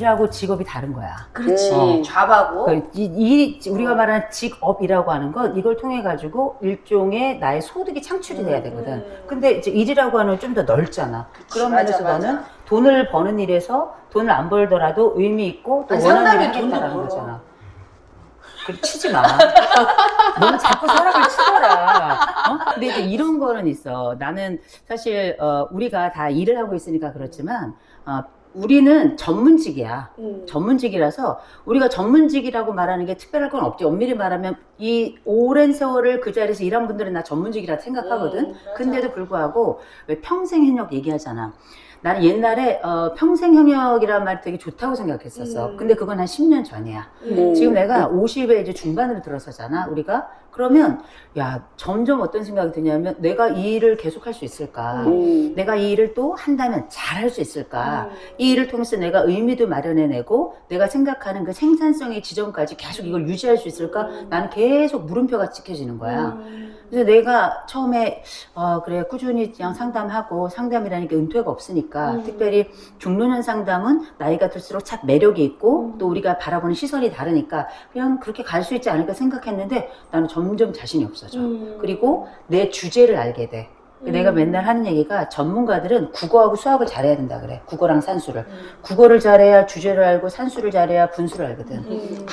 일하고 직업이 다른 거야. 그렇지. 어. 잡하고. 그 이, 이 우리가 말하는 직업이라고 하는 건 이걸 통해 가지고 일종의 나의 소득이 창출이 돼야 되거든. 음. 근데 이제 일이라고 하는 건 좀 더 넓잖아. 그런 맞아, 면에서 맞아. 너는 돈을 버는 일에서 돈을 안 벌더라도 의미 있고 또 아니, 원하는 일을 돈도 하겠다라는 벌어. 거잖아. 그 치지 마. 너는 자꾸 사람을 치더라. 어? 근데 이제 이런 거는 있어. 나는 사실 어, 우리가 다 일을 하고 있으니까 그렇지만 어, 우리는 전문직이야. 음. 전문직이라서 우리가 전문직이라고 말하는 게 특별할 건 없지. 엄밀히 말하면 이 오랜 세월을 그 자리에서 일한 분들은 나 전문직이라 생각하거든. 음, 맞아. 근데도 불구하고 왜 평생 현역 얘기하잖아. 나는 옛날에 어, 평생 현역이라는 말 되게 좋다고 생각했었어. 음. 근데 그건 한 10년 전이야. 음. 지금 내가 50에 이제 중반으로 들어서잖아, 우리가. 그러면, 야, 점점 어떤 생각이 드냐면, 내가 이 일을 계속 할 수 있을까? 음. 내가 이 일을 또 한다면 잘할 수 있을까? 음. 이 일을 통해서 내가 의미도 마련해내고, 내가 생각하는 그 생산성의 지점까지 계속 이걸 유지할 수 있을까? 음. 나는 계속 물음표가 찍혀지는 거야. 음. 그래서 내가 처음에 어 그래 꾸준히 그냥 상담하고 상담이라는 게 은퇴가 없으니까 음. 특별히 중노년 상담은 나이가 들수록 참 매력이 있고 음. 또 우리가 바라보는 시선이 다르니까 그냥 그렇게 갈 수 있지 않을까 생각했는데 나는 점점 자신이 없어져. 음. 그리고 내 주제를 알게 돼. 음. 내가 맨날 하는 얘기가 전문가들은 국어하고 수학을 잘해야 된다 그래. 국어랑 산수를. 음. 국어를 잘해야 주제를 알고 산수를 잘해야 분수를 알거든. 음.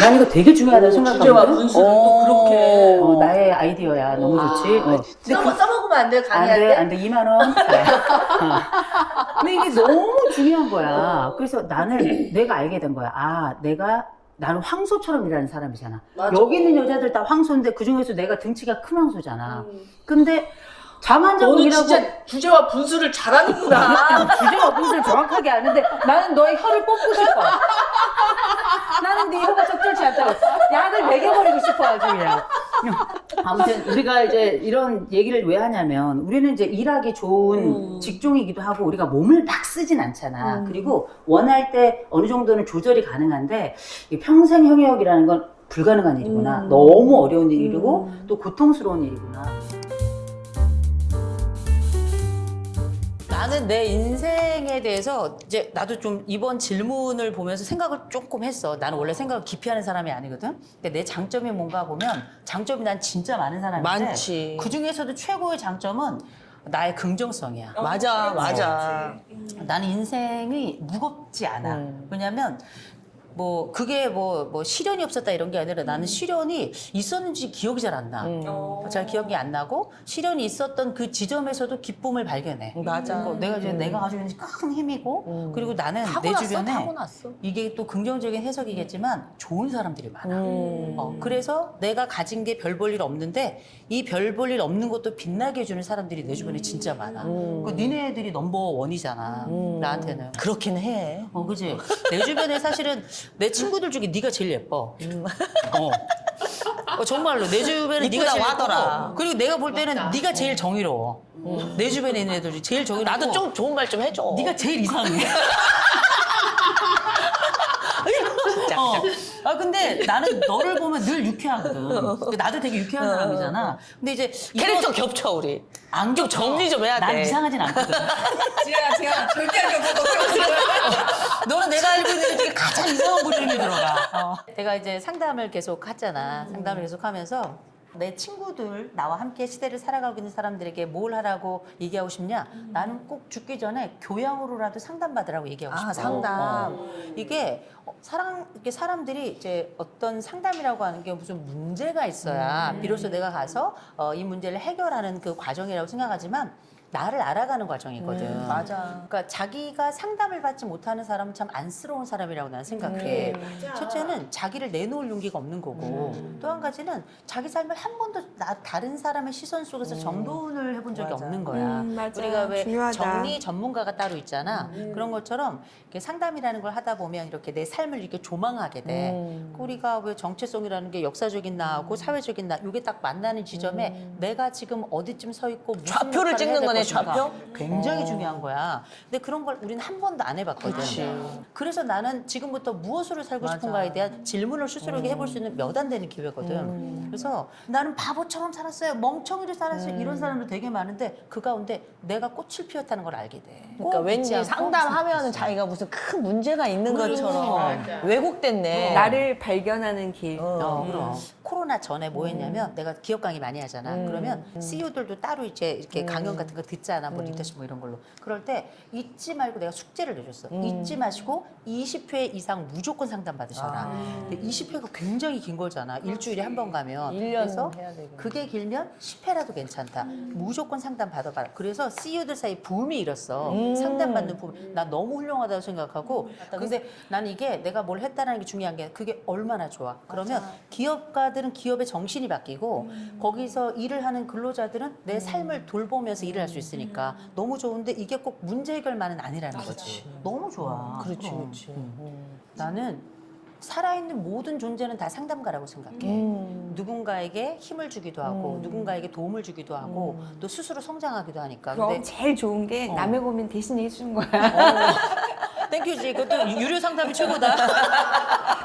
난 이거 되게 중요하다고 주제와 생각하거든. 분수를 또 어. 그렇게 어, 나의 아이디어야. 너무 아, 좋지. 어. 근데 써먹, 써먹으면 안 돼, 안 강의할 돼, 때? 안 돼. 2만 원. 네. 어. 근데 이게 너무 중요한 거야. 그래서 나는 내가 알게 된 거야. 아, 내가 나는 황소처럼 일하는 사람이잖아. 맞아. 여기 있는 여자들 다 황소인데 그 중에서 내가 등치가 큰 황소잖아. 음. 근데 너는 일하고 진짜 주제와 분수를 잘하는구나. 주제와 분수를 정확하게 아는데 나는 너의 혀를 뽑고 싶어. 나는 네 혀가 적절치 않다고. 약을 먹여버리고 싶어 아주 그냥. 아무튼 우리가 이제 이런 얘기를 왜 하냐면 우리는 이제 일하기 좋은 음. 직종이기도 하고 우리가 몸을 막 쓰진 않잖아. 음. 그리고 원할 때 어느 정도는 조절이 가능한데 이 평생 형역이라는 건 불가능한 일이구나. 음. 너무 어려운 일이고 음. 또 고통스러운 일이구나. 나는 내 인생에 대해서 이제 나도 좀 이번 질문을 보면서 생각을 조금 했어. 나는 원래 생각을 깊이 하는 사람이 아니거든. 근데 내 장점이 뭔가 보면 장점이 난 진짜 많은 사람인데 많지. 그 중에서도 최고의 장점은 나의 긍정성이야. 맞아, 그렇지, 맞아. 그렇지. 나는 인생이 무겁지 않아. 음. 왜냐면 뭐 그게 뭐, 뭐 시련이 없었다 이런 게 아니라 나는 시련이 있었는지 기억이 잘 안 나. 음. 어. 잘 기억이 안 나고 시련이 있었던 그 지점에서도 기쁨을 발견해. 맞아. 어, 내가 이제 음. 내가 가지고 있는 큰 힘이고 음. 그리고 나는 내 타고났어, 주변에 타고났어. 이게 또 긍정적인 해석이겠지만 좋은 사람들이 많아. 음. 어, 그래서 내가 가진 게 별 볼 일 없는데 이 별 볼 일 없는 것도 빛나게 해주는 사람들이 내 주변에 진짜 많아. 음. 그 니네들이 넘버 원이잖아. 음. 나한테는. 그렇긴 해. 어, 그지? 내 주변에 사실은 내 친구들 중에 네가 제일 예뻐. 어. 어, 정말로 내 주변에 네가 제일 하더라. 예쁘고 그리고 내가 볼 때는 네가 제일 정의로워. 내 주변에 있는 애들 중에 제일 정의로워. 나도 좀 좋은 말 좀 해줘. 네가 제일 이상해. 진짜. 어. 아 근데 나는 너를 보면 늘 유쾌하거든. 그 나도 되게 유쾌한 사람이잖아. 근데 이제 캐릭터 겹쳐 우리. 안 겹쳐. 정리 좀 해야 난 돼. 이상하진 않거든. 제가, 제가 절대 안 겪어봤어요. 너는 내가 알고 있는 것 중에 가장 이상한 부류 중에 들어가. 어. 내가 이제 상담을 계속 하잖아. 상담을 계속 하면서 내 친구들, 나와 함께 시대를 살아가고 있는 사람들에게 뭘 하라고 얘기하고 싶냐? 나는 꼭 죽기 전에 교양으로라도 상담받으라고 얘기하고 싶어. 아, 상담. 어. 이게 어, 사람, 이렇게 사람들이 이제 어떤 상담이라고 하는 게 무슨 문제가 있어야 비로소 내가 가서 어, 이 문제를 해결하는 그 과정이라고 생각하지만 나를 알아가는 과정이거든. 음, 맞아. 그러니까 자기가 상담을 받지 못하는 사람은 참 안쓰러운 사람이라고 나는 생각해. 맞아. 첫째는 자기를 내놓을 용기가 없는 거고 음. 또한 가지는 자기 삶을 한 번도 나, 다른 사람의 시선 속에서 정돈을 해본 적이 음. 맞아. 없는 거야. 음, 맞아. 우리가 왜 중요하다. 정리 전문가가 따로 있잖아. 음. 그런 것처럼 상담이라는 걸 하다 보면 이렇게 내 삶을 이렇게 조망하게 돼. 음. 그 우리가 왜 정체성이라는 게 역사적인 나하고 사회적인 나 이게 딱 만나는 지점에 내가 지금 어디쯤 서 있고 음. 좌표를 찍는 거네, 좌표? 굉장히 어. 중요한 거야. 근데 그런 걸 우리는 한 번도 안 해봤거든. 그치. 그래서 나는 지금부터 무엇으로 살고 맞아. 싶은가에 대한 질문을 스스로에게 해볼 수 있는 몇 안 되는 기회거든. 음. 그래서 나는 바보처럼 살았어요. 멍청이로 살았어요. 음. 이런 사람들 되게 많은데 그 가운데 내가 꽃을 피웠다는 걸 알게 돼. 그러니까 왠지 않고 상담하면은 있으면 자기가 무슨 큰 문제가 있는. 것처럼. 왜곡됐네. 나를 발견하는 길. 어, 음. 그럼. 코로나 전에 뭐 했냐면 내가 기업 강의 많이 하잖아. 음. 그러면 CEO들도 따로 이제 이렇게 음. 강연 같은 거 듣잖아. 뭐 음. 리더십 뭐 이런 걸로. 그럴 때 잊지 말고 내가 숙제를 내줬어. 음. 잊지 마시고 20회 이상 무조건 상담 받으셔라. 아. 근데 20회가 굉장히 긴 거잖아. 일주일에 한 번 가면. 1년 그래서 해야 되겠네. 그게 길면 10회라도 괜찮다. 무조건 상담 받아봐라. 그래서 CEO들 사이 붐이 일었어. 음. 상담받는 붐. 나 너무 훌륭하다고 생각하고. 근데 난 이게 내가 뭘 했다는 게 중요한 게 그게 얼마나 좋아. 그러면 기업가들은 기업의 정신이 바뀌고 거기서 일을 하는 근로자들은 내 삶을 돌보면서 일을 할 수 있으니까 너무 좋은데 이게 꼭 문제 해결만은 아니라는 거지. 너무 좋아. 그렇지, 그럼. 그렇지. 음. 나는 살아있는 모든 존재는 다 상담가라고 생각해. 음. 누군가에게 힘을 주기도 하고 음. 누군가에게 도움을 주기도 하고 음. 또 스스로 성장하기도 하니까. 그럼 제일 좋은 게 어. 남의 고민 대신에 해주는 거야. 땡큐지. 그것도 유료 상담이 최고다.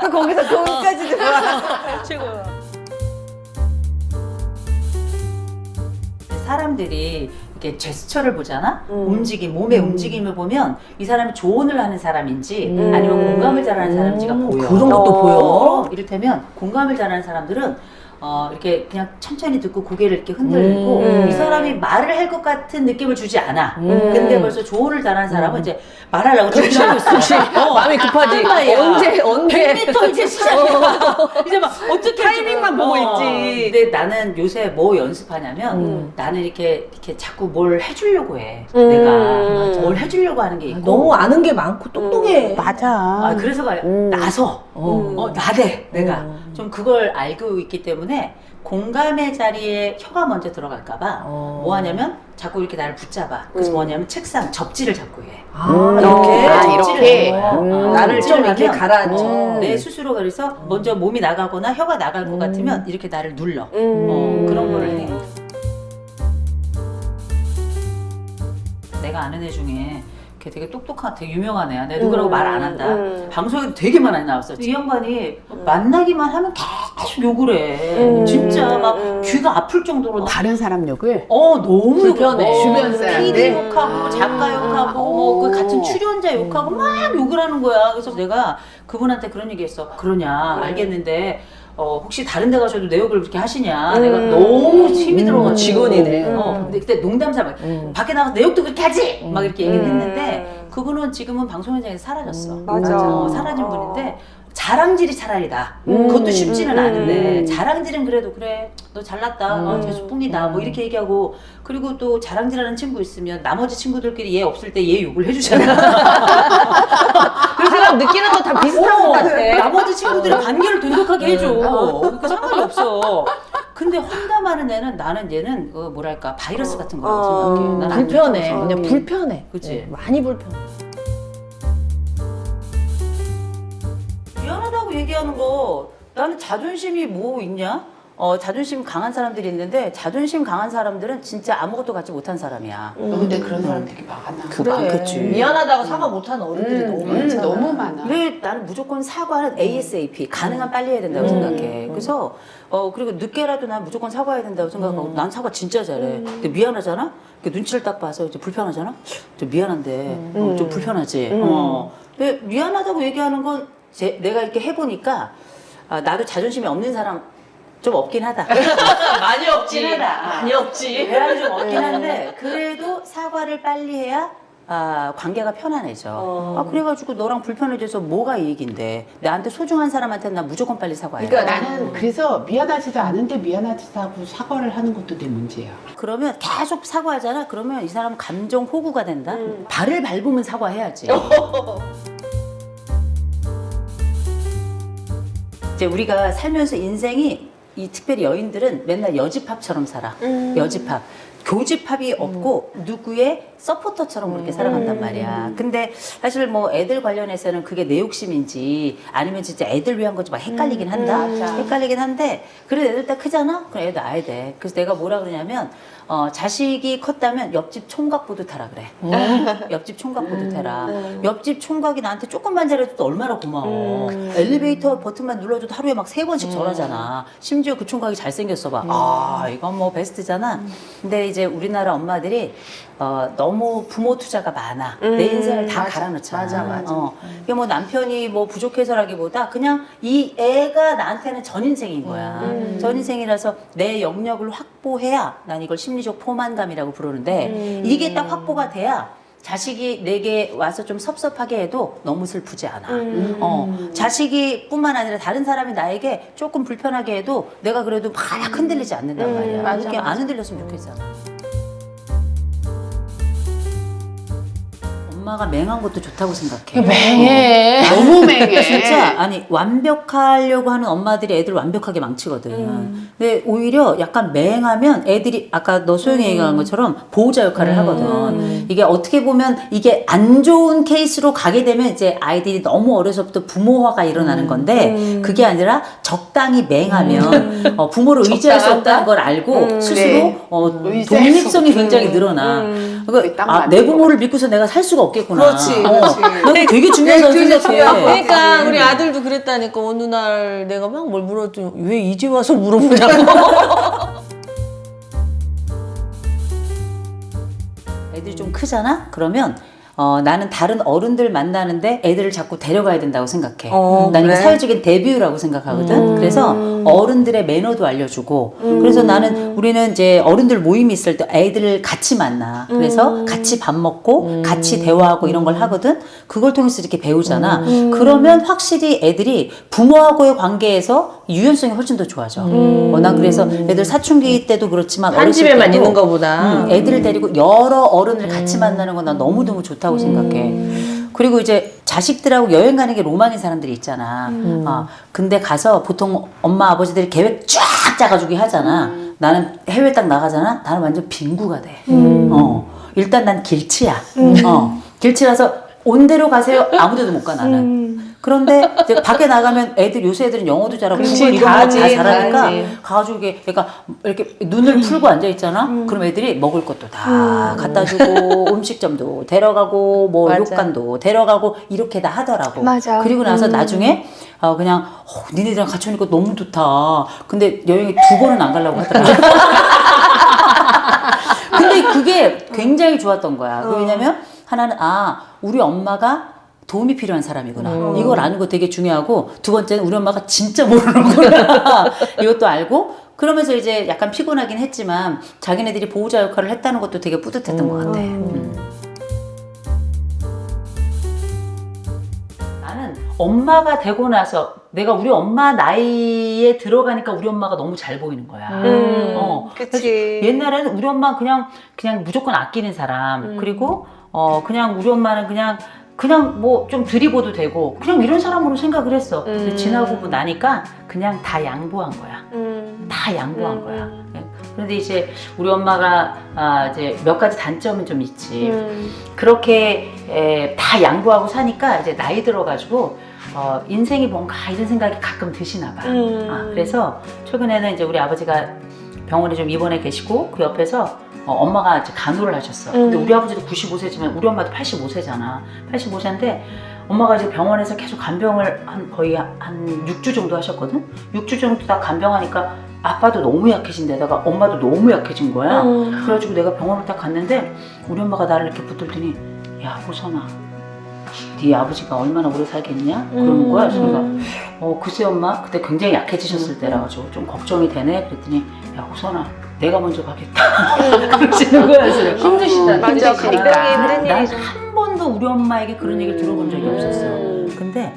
그 거기서 돈까지 들어와. 최고. 사람들이 이렇게 제스처를 보잖아. 음. 움직임, 몸의 움직임을 보면 이 사람이 조언을 하는 사람인지 음. 아니면 공감을 잘하는 사람인지가 음, 보여. 그런 것도 보여? 어, 이를테면 공감을 잘하는 사람들은 어, 이렇게 그냥 천천히 듣고 고개를 이렇게 흔들고 음. 이 사람이 말을 할 것 같은 느낌을 주지 않아. 음. 근데 벌써 조언을 잘하는 사람은 이제 말하려고 준비하고 있어. 어, 마음이 급하지. 한 마디야. 언제 언제 100m 이제 시작이야. 이제 막 어떻게 타이밍만 보고 있지. 근데 나는 요새 뭐 연습하냐면 음. 나는 이렇게 이렇게 자꾸 뭘 해주려고 해. 음. 내가. 뭘 해주려고 하는 게 있고. 너무 아는 게 많고 똑똑해. 맞아. 아, 그래서 말이야. 음. 나서 어. 어, 나대 내가 음. 좀 그걸 알고 있기 때문에 공감의 자리에 혀가 먼저 들어갈까봐 어. 뭐 하냐면 자꾸 이렇게 나를 붙잡아. 그래서 음. 뭐냐면 책상 접지를 잡고 해. 아, 이렇게? 아, 접지를 이렇게. 거야. 음. 어, 나를 좀 이렇게 하면 가라앉혀. 어, 내 스스로가 그래서 먼저 몸이 나가거나 혀가 나갈 것 음. 같으면 이렇게 나를 눌러. 음. 어, 그런 거를 해. 내가 아는 애 중에 걔 되게 똑똑한, 되게 유명한 애야. 내가 누구라고 음. 말 안 한다. 음. 방송에도 되게 많이 나왔어. 이 양반이 만나기만 하면 계속 욕을 해. 음. 진짜 막 음. 귀가 아플 정도로. 다른 사람 욕을 어, 너무 불편해. 욕- 어, 주변 사람들? PD 욕하고, 아. 작가 욕하고, 뭐, 그 같은 출연자 욕하고 막 욕을 하는 거야. 그래서 내가 그분한테 그런 얘기 했어. 그러냐, 알겠는데, 어, 혹시 다른 데 가셔도 내 욕을 그렇게 하시냐. 내가 음. 너무 힘이 음, 들어가지고. 직원이네. 어, 음. 근데 그때 농담 삼아. 음. 밖에 나가서 내 욕도 그렇게 하지! 막 이렇게 얘기를 음. 했는데, 그분은 지금은 방송 현장에 서 사라졌어. 음. 맞아. 어, 사라진 분인데, 자랑질이 차라리 나. 음. 그것도 쉽지는 음. 않은데 음. 자랑질은 그래도 그래 너 잘났다 어, 음. 재수뿐이다 뭐 음. 이렇게 얘기하고 그리고 또 자랑질하는 친구 있으면 나머지 친구들끼리 얘 없을 때 얘 욕을 해주잖아 그 사람 느끼는 거 다 비슷한 것 같아. 나머지 친구들이 관계를 돈독하게 해줘 그러니까 상관이 없어 근데 험담하는 애는 나는 얘는 어, 뭐랄까 바이러스 같은 거라고 어, 생각해 난안 불편해. 좋다고 그냥 생각해. 불편해. 그치? 네, 많이 불편해. 미안하다고 얘기하는 거 나는 자존심이 뭐 있냐? 어 자존심 강한 사람들이 있는데 자존심 강한 사람들은 진짜 아무것도 갖지 못한 사람이야. 근데 그런 사람 되게 많아. 그래. 많겠지. 미안하다고 사과 못하는 어른들이 음, 너무 음, 많잖아. 너무 많아. 왜 나는 무조건 사과는 ASAP 가능한 빨리 해야 된다고 음. 생각해. 그래서 어 그리고 늦게라도 난 무조건 사과해야 된다고 생각하고 음. 난 사과 진짜 잘해. 근데 미안하잖아. 그 눈치를 딱 봐서 이제 불편하잖아. 좀 미안한데 어, 좀 불편하지. 음. 어. 근데 미안하다고 얘기하는 건 제, 내가 이렇게 해보니까 아, 나도 자존심이 없는 사람 좀 없긴 하다. 많이 없지. 하다. 많이 없지. 대화는 좀 없긴 한데 그래도 사과를 빨리 해야 아, 관계가 편안해져. 어. 아, 그래가지고 너랑 불편해져서 뭐가 이익인데 나한테 소중한 사람한테는 난 무조건 빨리 사과해. 그러니까 나는 그래서 미안하지도 않은데 미안하다고 사과를 하는 것도 내 문제야. 그러면 계속 사과하잖아. 그러면 이 사람 감정 호구가 된다. 음. 발을 밟으면 사과해야지. 이제 우리가 살면서 인생이 이 특별히 여인들은 맨날 여집합처럼 살아. 음. 여집합. 교집합이 없고 누구의 서포터처럼 그렇게 살아간단 말이야. 근데 사실 뭐 애들 관련해서는 그게 내 욕심인지 아니면 진짜 애들 위한 건지 막 헷갈리긴 한다. 헷갈리긴 한데 그래도 애들 딱 크잖아? 그럼 애들 낳아야 돼. 그래서 내가 뭐라 그러냐면 어, 자식이 컸다면 옆집 총각 보듯 하라 그래. 옆집 총각 보듯 해라. 옆집 총각이 나한테 조금만 잘해줘도 얼마나 고마워. 엘리베이터 버튼만 눌러줘도 하루에 막 세 번씩 전화잖아. 심지어 그 총각이 잘생겼어 봐. 아, 이건 뭐 베스트잖아. 근데 이제 우리나라 엄마들이 어, 너무 부모 투자가 많아. 내 인생을 다 갈아넣잖아. 맞아, 맞아. 어. 이게 뭐 남편이 뭐 부족해서라기보다 그냥 이 애가 나한테는 전 인생인 거야. 전 인생이라서 내 영역을 확보해야 난 이걸 심리적 포만감이라고 부르는데 이게 딱 확보가 돼야 자식이 내게 와서 좀 섭섭하게 해도 너무 슬프지 않아. 어, 자식이 뿐만 아니라 다른 사람이 나에게 조금 불편하게 해도 내가 그래도 막 흔들리지 않는단 말이야. 맞아, 그렇게 맞아. 안 흔들렸으면 좋겠잖아. 엄마가 맹한 것도 좋다고 생각해. 맹해. 너무 맹해. 진짜 아니 완벽하려고 하는 엄마들이 애들 완벽하게 망치거든. 음. 근데 오히려 약간 맹하면 애들이 아까 너 소영이 음. 얘기한 것처럼 보호자 역할을 하거든. 이게 어떻게 보면 이게 안 좋은 케이스로 가게 되면 이제 아이들이 너무 어려서부터 부모화가 음. 일어나는 건데 그게 아니라 적당히 맹하면 어, 부모를 의지할 수 없다는 걸 알고 스스로 그래. 어, 독립성이 수 굉장히 음. 늘어나. 딱 그러니까 아, 내것 부모를 믿고서 내가 살 수가 없겠 구나. 그렇지, 어, 그렇지. 나는 되게 중요하다고 되게 생각해. 중요한 거야. 그러니까 우리 아들도 그랬다니까 어느 날 내가 막 뭘 물었더니 왜 이제 와서 물어보냐고. 애들이 좀 크잖아? 그러면 어, 나는 다른 어른들 만나는데 애들을 자꾸 데려가야 된다고 생각해. 어, 난 이거 그래? 사회적인 데뷔라고 생각하거든. 그래서 어른들의 매너도 알려주고. 그래서 나는 우리는 이제 어른들 모임이 있을 때 애들을 같이 만나. 그래서 같이 밥 먹고 같이 대화하고 이런 걸 하거든. 그걸 통해서 이렇게 배우잖아. 그러면 확실히 애들이 부모하고의 관계에서 유연성이 훨씬 더 좋아져. 어, 난 그래서 애들 사춘기 때도 그렇지만 한 어렸을 집에만 때도 있는 거보다. 응, 애들을 데리고 여러 어른을 같이 만나는 건 난 너무너무 좋다고 생각해. 그리고 이제 자식들하고 여행 가는 게 로망인 사람들이 있잖아. 아, 근데 가서 보통 엄마 아버지들이 계획 쫙 짜가지고 하잖아. 나는 해외 딱 나가잖아. 나는 완전 빈구가 돼. 어, 일단 난 길치야. 어, 길치라서 온 대로 가세요. 아무데도 못 가 나는. 그런데 이제 밖에 나가면 애들 요새 애들은 영어도 잘하고 한글 이런 다 거다 잘하니까 다 하지. 가가지고 이게 그러니까 이렇게 눈을 풀고 앉아 있잖아. 그럼 애들이 먹을 것도 다 갖다 주고 음식점도 데려가고 뭐 맞아. 욕관도 데려가고 이렇게 다 하더라고. 맞아. 그리고 나서 나중에 어 그냥 어, 니네들이랑 같이 오니까 너무 좋다. 근데 여행이 두 번은 안 가려고 하더라. 근데 그게 굉장히 좋았던 거야. 왜냐면 하나는 아 우리 엄마가 도움이 필요한 사람이구나. 이걸 아는 거 되게 중요하고 두 번째는 우리 엄마가 진짜 모르는구나. 이것도 알고 그러면서 이제 약간 피곤하긴 했지만 자기네들이 보호자 역할을 했다는 것도 되게 뿌듯했던 것 같아. 음. 나는 엄마가 되고 나서 내가 우리 엄마 나이에 들어가니까 우리 엄마가 너무 잘 보이는 거야. 음, 어. 그치. 옛날에는 우리 엄마 그냥 그냥 무조건 아끼는 사람 그리고 어 그냥 우리 엄마는 그냥 그냥 뭐 좀 들이보도 되고 그냥 이런 사람으로 생각을 했어. 음. 지나고 나니까 그냥 다 양보한 거야. 음. 다 양보한 음. 거야. 예. 그런데 이제 우리 엄마가 아 이제 몇 가지 단점은 좀 있지. 음. 그렇게 에, 다 양보하고 사니까 이제 나이 들어가지고 어, 인생이 뭔가 이런 생각이 가끔 드시나 봐. 음. 아, 그래서 최근에는 이제 우리 아버지가 병원에 좀 입원해 계시고 그 옆에서 어, 엄마가 이제 간호를 하셨어. 근데 음. 우리 아버지도 95세지만 우리 엄마도 85세잖아. 85세인데 엄마가 이제 병원에서 계속 간병을 한 거의 한 6주 정도 하셨거든. 6주 정도 다 간병하니까 아빠도 너무 약해진 데다가 엄마도 너무 약해진 거야. 음. 그래가지고 내가 병원을 딱 갔는데 우리 엄마가 나를 이렇게 붙들더니 야 호선아 네 아버지가 얼마나 오래 살겠냐 그러는 거야 그래서 내가 어 글쎄 엄마 그때 굉장히 약해지셨을 때라 가지고 좀 걱정이 되네 그랬더니 야 호선아 내가 먼저 가겠다 그러시는 거야 그래서 내가 힘드시다. 맞아, 힘든 난 일이죠. 한 번도 우리 엄마에게 그런 얘기를 들어본 적이 음. 없었어 근데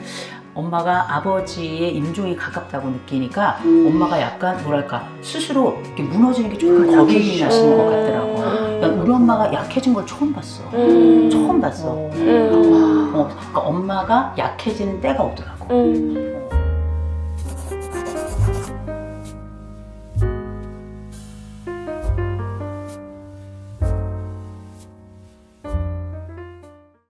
엄마가 아버지의 임종이 가깝다고 느끼니까 음. 엄마가 약간 뭐랄까 스스로 이렇게 무너지는 게 조금 음, 겁이. 나시는 것 음. 같더라고 그러니까 우리 엄마가 약해진 걸 처음 봤어 음. 처음 봤어 음. 어, 그러니까 엄마가 약해지는 때가 오더라고 음.